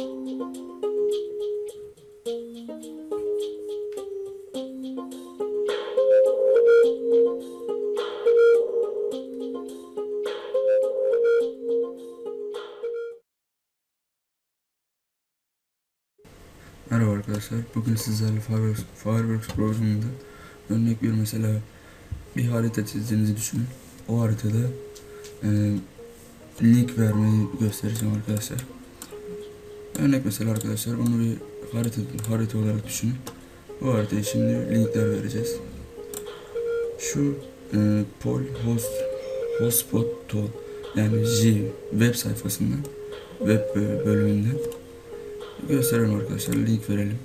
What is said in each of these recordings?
Merhaba arkadaşlar. Bugün sizlerle Fireworks, Fireworks programında örnek bir mesela bir harita çizdiğinizi düşünün. O haritada e, link vermeyi göstereceğim arkadaşlar. Örnek mesela arkadaşlar bunu bir harita, harita olarak düşünün. Bu haritaya şimdi linkler vereceğiz. Şu e, Pol Host Hotspot Tool yani J web sayfasından web bö- bölümünden gösterelim arkadaşlar link verelim.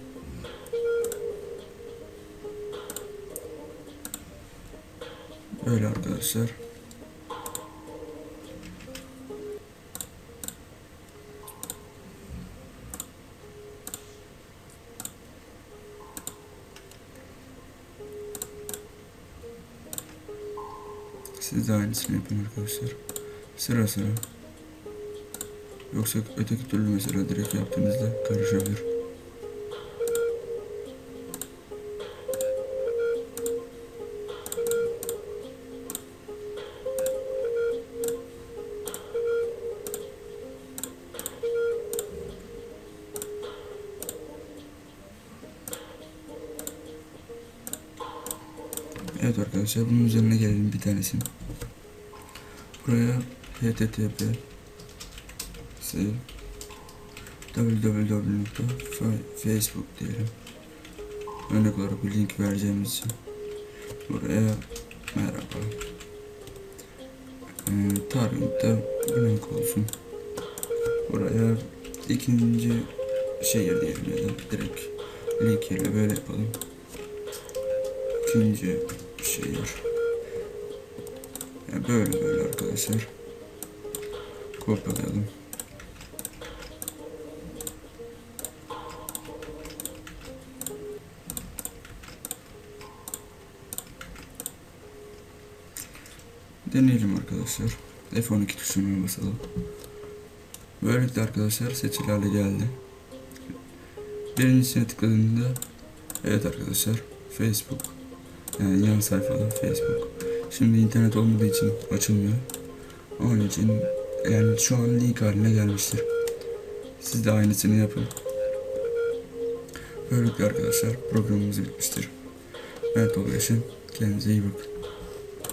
Böyle arkadaşlar. Siz de aynısını yapın arkadaşlar. Sıra sıra. Yoksa öteki türlü mesela direkt yaptığınızda karışabilir. Evet arkadaşlar bunun üzerine gelelim bir tanesini. Buraya http www.facebook diyelim. Örnek olarak bir link vereceğimiz için. Buraya merhaba. Ee, tarihte link olsun. Buraya ikinci şehir diyelim ya da direkt link yerine böyle yapalım. İkinci şehir. Yani böyle böyle arkadaşlar. Kopyalayalım. Deneyelim arkadaşlar. F12 tuşuna basalım. Böylelikle arkadaşlar seçili hale geldi. Birincisine tıkladığında evet arkadaşlar Facebook yani yan sayfada Facebook. Şimdi internet olmadığı için açılmıyor. Onun için yani şu an link haline gelmiştir. Siz de aynısını yapın. Böylelikle arkadaşlar programımız bitmiştir. Ben Tolga Yaşın. Kendinize iyi bakın.